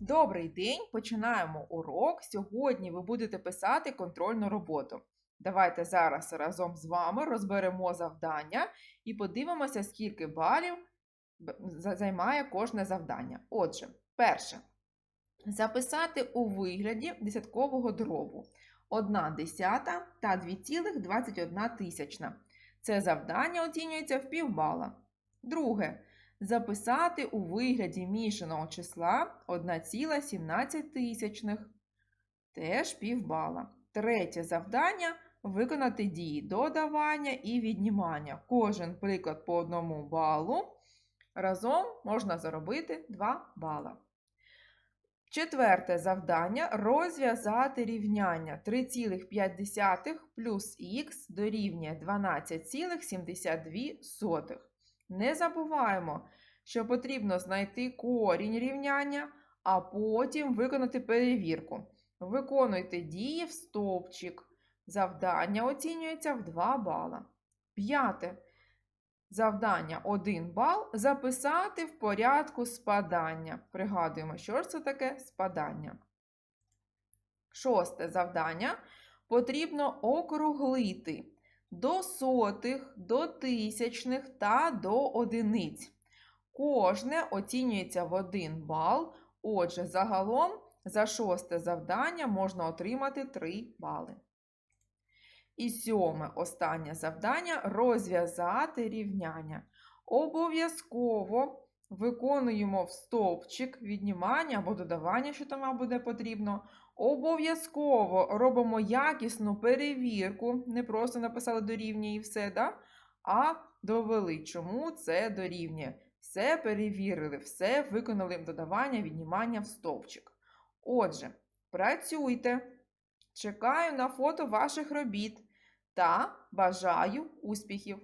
Добрий день! Починаємо урок. Сьогодні ви будете писати контрольну роботу. Давайте зараз разом з вами розберемо завдання і подивимося, скільки балів займає кожне завдання. Отже, перше. Записати у вигляді десяткового дробу 1 десята та 2,21 тисячна. Це завдання оцінюється в півбала. Друге. Записати у вигляді мішаного числа 1,17 тисячних. Теж півбала. Третє завдання виконати дії додавання і віднімання. Кожен приклад по одному балу. Разом можна заробити 2 бала. Четверте завдання розв'язати рівняння 3,5 плюс х дорівнює 12,72. Не забуваємо, що потрібно знайти корінь рівняння, а потім виконати перевірку. Виконуйте дії в стовпчик. Завдання оцінюється в 2 бала. П'яте. Завдання 1 бал записати в порядку спадання. Пригадуємо, що ж це таке спадання. Шосте завдання потрібно округлити до сотих, до тисячних та до одиниць. Кожне оцінюється в 1 бал. Отже, загалом за шосте завдання можна отримати 3 бали. І сьоме останнє завдання розв'язати рівняння. Обов'язково виконуємо в стовпчик віднімання або додавання, що там буде потрібно. Обов'язково робимо якісну перевірку, не просто написали дорівнює і все, да? а довели, чому це дорівнює. Все перевірили, все виконали додавання, віднімання в стовпчик. Отже, працюйте. Чекаю на фото ваших робіт та бажаю успіхів!